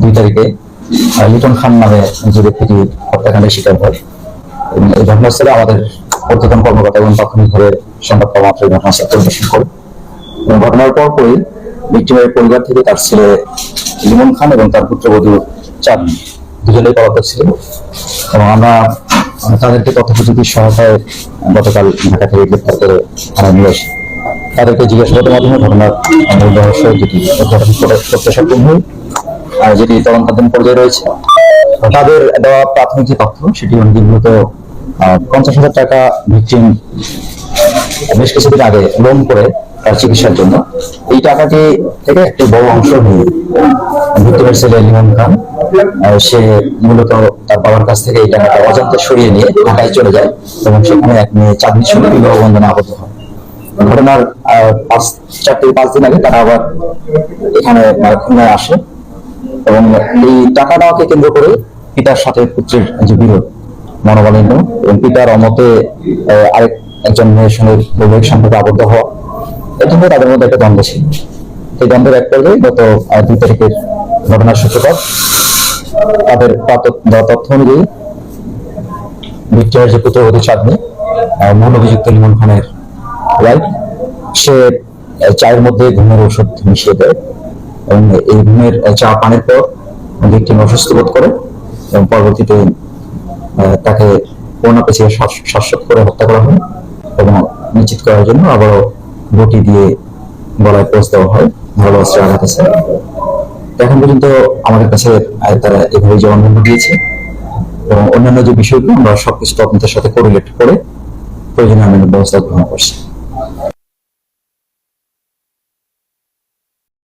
দুই তারিখে লিটন খান নামে যে ব্যক্তিটি হত্যাকাণ্ডের শিকার হয়। এই ঘটনাস্থলে আমাদের কর্মকর্তা এবং প্রাথমিকভাবে সংবাদ পাওয়া ঘটনাস্থল পরিদর্শন করে। ঘটনার পরপরই পরিবার থেকে তার ছেলে লিমন খান এবং তার পুত্রবধূ চাঁদনি দুজনেই পলাতক ছিল। এবং আমরা তাদেরকে তথ্যপ্রযুক্তির সহায়তায় গতকাল ঢাকা থেকে গ্রেপ্তার করে থানায় নিয়ে আসি। তাদেরকে জিজ্ঞাসাবাদের মাধ্যমে ঘটনার মূল রহস্য যেটি সক্ষম হই আর যেটি তদন্তাধীন পর্যায়ে রয়েছে, তাদের দেওয়া প্রাথমিক যে তথ্য সেটি অনুযায়ী পঞ্চাশ হাজার টাকা ভিকটিম বেশ কিছুদিন আগে লোন করে তার চিকিৎসার জন্য। এই টাকাটি থেকে একটি বড় অংশ নিয়ে ভিক্টিমের ছেলে লিমন খান। সে মূলত তার বাবার কাছ থেকে এই টাকাটা অজান্তে সরিয়ে নিয়ে ঢাকায় চলে যায় এবং সেখানে এক মেয়ে চাঁদনির সঙ্গে বিবাহ বন্ধনে আবদ্ধ হয়। ঘটনার পাঁচ চার থেকে পাঁচ দিন আগে তারা আবার এখানে খুলনায় আসে। এবং এই টাকা নেওয়াকে কেন্দ্র করে পিতার সাথে পুত্রের যে বিরোধ মনোবলিন্য এবং পিতার অমতে আরেক একজন মেয়ের সঙ্গে বৈবাহিক সম্পর্কে আবদ্ধ হওয়া নিয়ে তাদের মধ্যে একটা দ্বন্দ্ব ছিল। এই দ্বন্দ্বের এক পর্যায়ে গত দুই তারিখের ঘটনার সূত্রপাত, তাদের তথ্য অনুযায়ী ভিক্টিমের যে পুত্রবধূ চাঁদনি মূল অভিযুক্ত লিমন খানের ওয়াইফ সে চায়ের মধ্যে ঘুমের ওষুধ মিশিয়ে দেয় এবং এই ঘুমের চা পানের পর ভিক্টিম অসুস্থ বোধ করে এবং পরবর্তীতে তাকে করোনা পেছিয়ে শ্বাসরোধ করে হত্যা করা হয় এবং নিশ্চিত করার জন্য আবারও বটি দিয়ে গলায় পোষ দেওয়া হয় ধারালো অস্ত্রে আঘাত আছে। এখন পর্যন্ত আমাদের কাছে তারা এভাবে জবানবন্দি দিয়েছে এবং অন্যান্য যে বিষয়গুলো আমরা সবকিছু তদন্তের সাথে কোরিলেট করে প্রয়োজনীয় আইনের ব্যবস্থা গ্রহণ করছি।